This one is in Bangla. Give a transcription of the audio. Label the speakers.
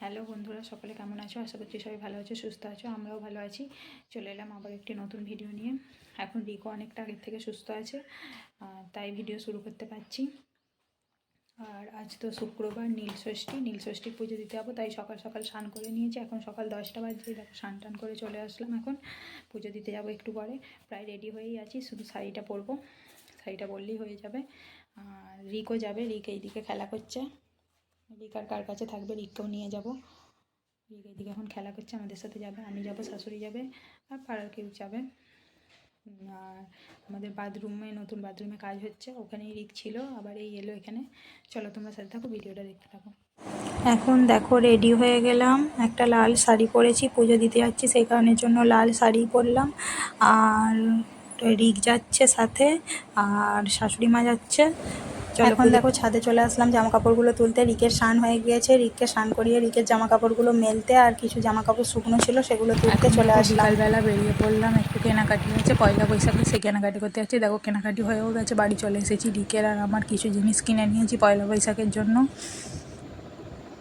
Speaker 1: হ্যালো বন্ধুরা, সকলে কেমন আছো? আশা করছি সবাই ভালো আছো, সুস্থ আছো, আমরাও ভালো আছি। চলে এলাম আবার একটি নতুন ভিডিও নিয়ে। এখন রিকো অনেকটা আগের থেকে সুস্থ আছে তাই ভিডিও শুরু করতে পারছি। আর আজ তো শুক্রবার, নীল ষষ্ঠী। নীল ষষ্ঠীর পুজো দিতে যাব, তাই সকাল সকাল স্নান করে নিয়েছি। এখন সকাল দশটা বাজে, দেখো স্নান টান করে চলে আসলাম এখন। পুজো দিতে যাব একটু পরে, প্রায় রেডি হয়েই আছি, শুধু শাড়িটা পরবো, শাড়িটা পরলেই হয়ে যাবে। আর রিকও যাবে, রিক এইদিকে খেলা করছে। রিকার কার কাছে থাকবে, রিককেও নিয়ে যাব। রিক এইদিকে এখন খেলা করছে, আমাদের সাথে যাবে, আমি যাব, শাশুড়ি যাবে, আর পাড়ার কেউ যাবে। আর আমাদের বাথরুমে নতুন বাথরুমে কাজ হচ্ছে, ওখানেই রিক ছিল, আবার এই এলো এখানে। চলো তোমরা সাথে থাকো, ভিডিওটা দেখতে থাকো। এখন দেখো রেডি হয়ে গেলাম, একটা লাল শাড়ি পরেছি, পুজো দিতে যাচ্ছি, সেই কারণের জন্য লাল শাড়ি পরলাম। আর রিক যাচ্ছে সাথে, আর শাশুড়ি মা যাচ্ছে। এখন দেখো ছাদে চলে আসলাম জামা কাপড়গুলো তুলতে। রিকের স্নান হয়ে গিয়েছে। রিককে স্নান করিয়ে রিকের জামা কাপড়গুলো মেলতে আর কিছু জামা কাপড় শুকনো ছিল সেগুলো তুলতে চলে আসলাম। বিকালবেলা বেরিয়ে পড়লাম। একটু কেনাকাটি হয়েছে। পয়লা বৈশাখে সে কেনাকাটি করতে যাচ্ছি। দেখো কেনাকাটি হয়েও গেছে। বাড়ি চলে এসেছি রিকের আর আমার কিছু জিনিস কিনে নিয়েছি পয়লা বৈশাখের জন্য।